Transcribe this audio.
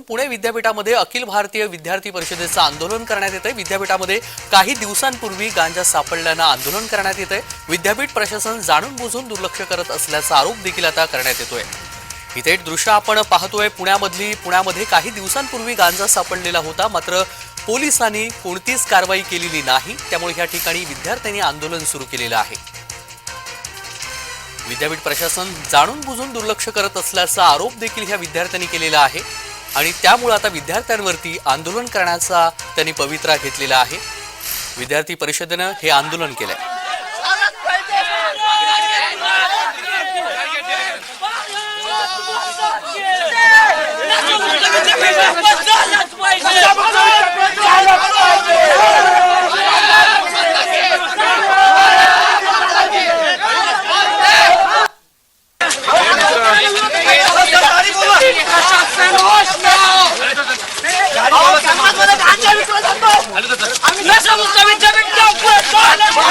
पुणे विद्यापीठामध्ये अखिल भारतीय विद्यार्थी परिषदेचं आंदोलन करण्यात येतंय. विद्यापीठामध्ये काही दिवसांपूर्वी गांजा सापडल्यानं आंदोलन करण्यात येत आहे विद्यापीठ प्रशासन जाणून बुजून दुर्लक्ष करत असल्याचा आरोप देखील आता करण्यात येतोय. इथे दृश्य आपण पाहतोय पुण्यामधली. पुण्यामध्ये काही दिवसांपूर्वी गांजा सापडलेला होता मात्र पोलिसांनी कोणतीच कारवाई केलेली नाही. त्यामुळे या ठिकाणी विद्यार्थ्यांनी आंदोलन सुरू केलेलं आहे. विद्यापीठ प्रशासन जाणून बुजून दुर्लक्ष करत असल्याचा आरोप देखील ह्या विद्यार्थ्यांनी केलेला आहे. आणि त्यामुळे आता विद्यार्थ्यांवरती आंदोलन करण्याचा त्यांनी पवित्रा घेतलेला आहे. विद्यार्थी परिषदेनं हे आंदोलन केलंय. Nessa música me dá, me dá, me